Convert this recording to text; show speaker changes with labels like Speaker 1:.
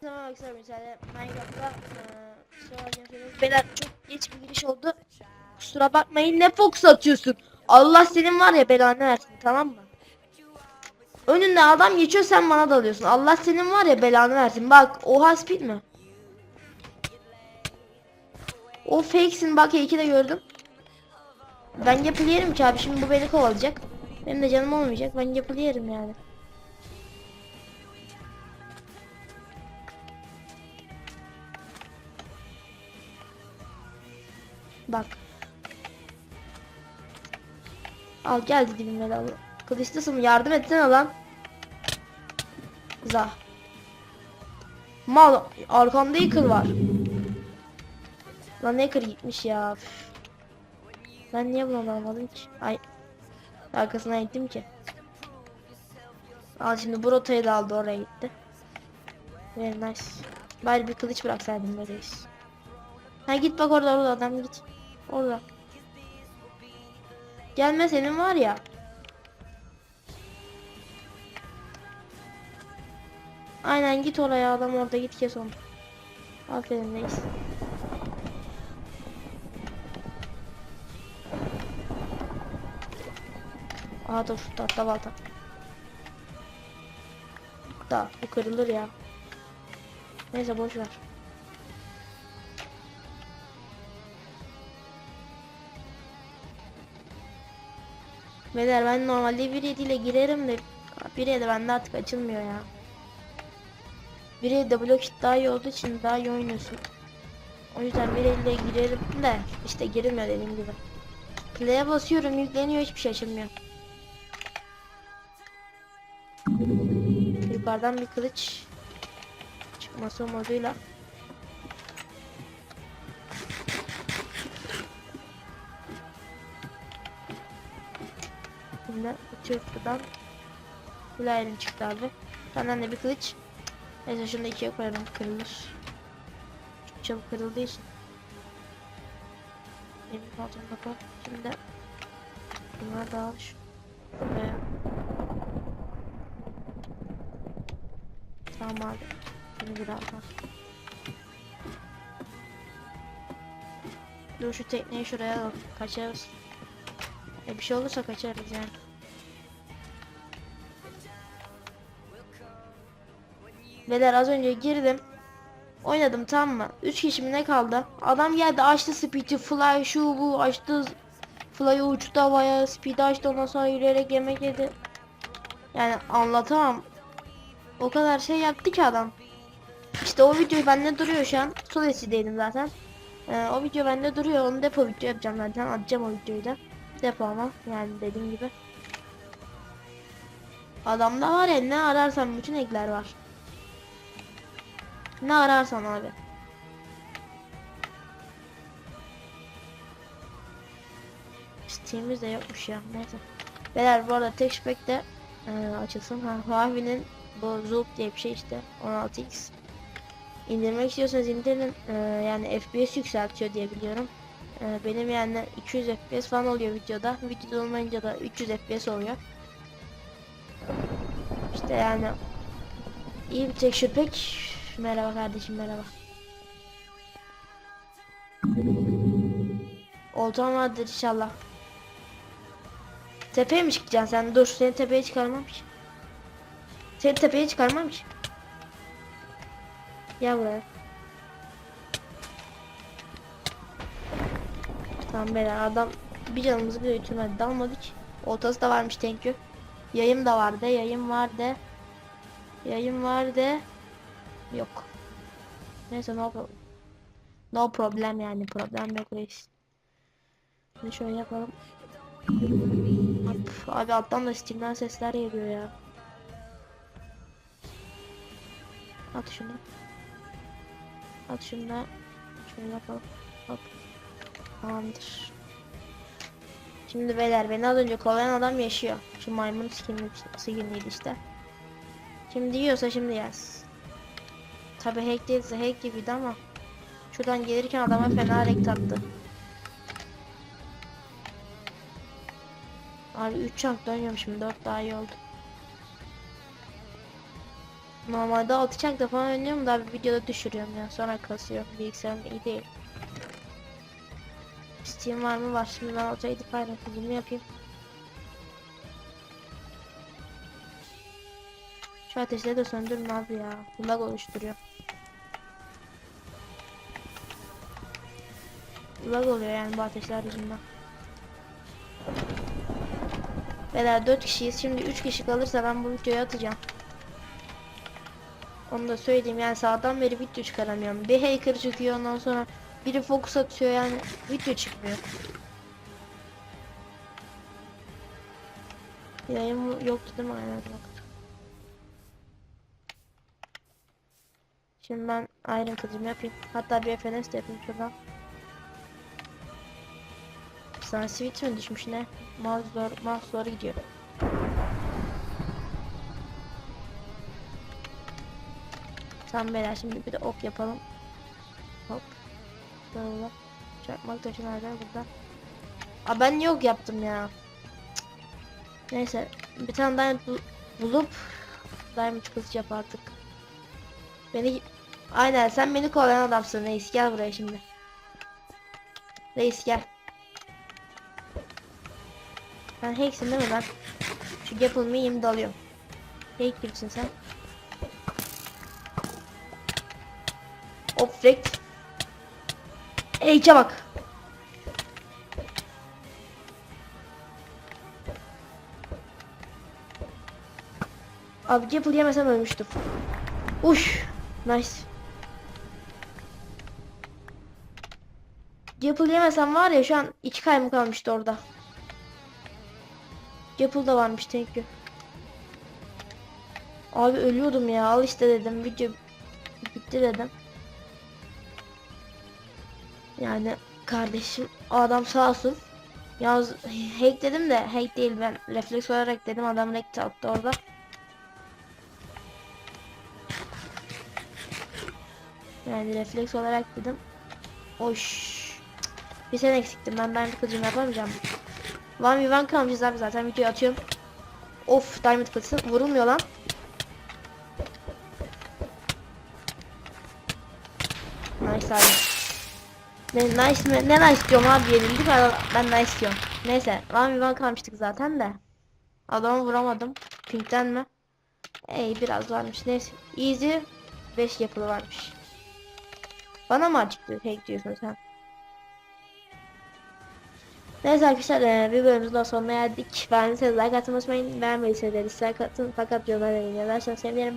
Speaker 1: Tamam arkadaşlar mesela Minecraft'ta. Beyler çok geç bir giriş oldu. Kusura bakmayın ne fokus atıyorsun. Allah senin var ya belanı versin tamam mı? Önünde adam geçiyor sen bana dalıyorsun. Allah senin var ya belanı versin. Bak oha speed mi? O fakesin bak iki de gördüm. Ben yapılayarım ki abi şimdi bu beni kovalayacak. Benim de canım olmayacak. Ben yapılayarım yani. Bak. Al geldi dibime de al. Kılıçlısın yardım etsene lan. Za. Mal arkamda yıkıl var. Lan ne kır gitmiş ya. Ben niye bunu almadım ki? Ay. Arkasına gittim ki. Al şimdi bu rotayı da aldı oraya gitti. Very nice. Bari bir kılıç bıraksaydım böyleyiz. Ha git bak orada orada adam git. Orada. Gelme senin var ya. Aynen git oraya adam orada git kes onu. Aferin reis. Aa dur tahta balta. Da bu kırılır ya. Neyse boş ver. Beyler ben normalde 1.7 ile girerim de 1.7 bende artık açılmıyor ya. 1.7'de blok daha iyi olduğu için daha iyi oynuyorsun. O yüzden 1.7 ile girerim de işte girilmiyor dediğim gibi. Play'e basıyorum yükleniyor hiçbir şey açılmıyor. Yukarıdan bir kılıç çıkması umuduyla. Şimdi uçuyoruz buradan. Full çıktı abi. Senden de bir kılıç. Neyse şunu da ikiye koyalım kırılır. Çok çabuk kırıldığı için. Benim altını kapat. Şimdi bunları da al şu. Ve Tamam abi. Bunu birazdan. Dur şu tekneyi şuraya alalım. Kaçarız. E bir şey olursa kaçarız yani. Beyler az önce girdim. Oynadım tamam mı? 3 kişi mi ne kaldı? Adam geldi açtı speed'i fly şu bu açtı fly uçtu havaya speed açtı ondan sonra yürüyerek yemek yedi. Yani anlatamam. O kadar şey yaptı ki adam. İşte o video bende duruyor şu an. Sol esideydim zaten. Ee, o video bende duruyor. Onu depo video yapacağım zaten. Atacağım o videoyu da. Depo ama yani dediğim gibi. Adamda var ya ne ararsan bütün ekler var. Ne ararsan abi. Steam'imiz de yokmuş ya. Neyse. Beyler bu arada tek de e, açılsın. Ha, Huawei'nin bu Zoom diye bir şey işte 16x. İndirmek istiyorsanız indirin. E, yani FPS yükseltiyor diye biliyorum. E, benim yani 200 FPS falan oluyor videoda. Videoda olmayınca da 300 FPS oluyor. İşte yani iyi bir tek pek. Merhaba kardeşim merhaba. Oltan vardır inşallah. Tepeye mi çıkacaksın sen? Dur seni tepeye çıkarmam ki. Seni tepeye çıkarmam ki. Gel buraya. Tamam beyler adam bir canımızı bile ütülmedi dalmadık. Oltası da varmış thank you. Yayım da vardı yayım vardı. Yayım vardı. Yok. Neyse no problem. No problem yani problem yok reis. Şimdi şöyle yapalım. Abi alttan da Steam'den sesler geliyor ya. At şunu. At şunu da şöyle yapalım. Hop. Tamamdır. Şimdi beyler beni az önce kovalayan adam yaşıyor. Şu maymun skinli, skinliydi işte. Şimdi yiyorsa şimdi yaz. Tabi hack değilse hack gibiydi ama şuradan gelirken adama fena renk tattı. Abi 3 çank dönüyorum şimdi 4 daha iyi oldu. Normalde 6 çankta falan oynuyorum da abi videoda düşürüyorum ya sonra kasıyor bilgisayarım iyi değil. Steam var mı var şimdi ben otoya gidip aynen kızımı yapayım. Şu ateşleri de söndürün abi ya. Lag oluşturuyor. Lag oluyor yani bu ateşler yüzünden. Beyler 4 kişiyiz. Şimdi 3 kişi kalırsa ben bu videoyu atacağım. Onu da söyleyeyim yani sağdan beri video çıkaramıyorum. Bir hacker çıkıyor ondan sonra biri fokus atıyor yani video çıkmıyor. Yayın yoktu değil mi? Aynen yoktu. Şimdi ben Iron kılıcımı yapayım. Hatta bir FNS de yapayım şuradan. Sana switch mi düşmüş ne? Mouse zor, mouse zor gidiyor. Tamam beyler şimdi bir de ok yapalım. Hop. Böyle. Çakmak taşı nerede burada? Aa ben yok yaptım ya. Neyse bir tane diamond bul- bulup diamond kılıç yap artık. Beni aynen sen beni kovalayan adamsın reis gel buraya şimdi. Reis gel. Sen hacksin değil mi ben? Şu Gapple'ımı yemi dalıyorum. Hack gibisin sen. Direkt. Hack'e bak. Abi Gapple yemesem ölmüştüm. Uş. Nice. Gapple yemesem var ya şu an iki kaybım kalmıştı orada. Gapple da varmış thank you. Abi ölüyordum ya al işte dedim video bitti dedim. Yani kardeşim adam sağ olsun. Yalnız hack dedim de hack değil ben refleks olarak dedim adam hack attı orada. Yani refleks olarak dedim. Oş. Bir sen eksiktim ben diamond kılıcımı yapamayacağım. One v one kalmışız abi zaten videoyu atıyorum. Of diamond kılıcı vurulmuyor lan. Nice abi. Ne nice mi? Ne nice diyorum abi yenildik ben, ben nice diyorum. Neyse one one kalmıştık zaten de. Adamı vuramadım. Pinkten mi? Ey biraz varmış neyse. Easy 5 yapılı varmış. Bana mı acıktı hack diyorsun sen? Neyse arkadaşlar eee, bir bölümümüzün sonuna geldik. Beğendiyseniz like atmayı unutmayın. Beğenmediyseniz dislike atın. Fakat yorumlara yazarsanız sevinirim.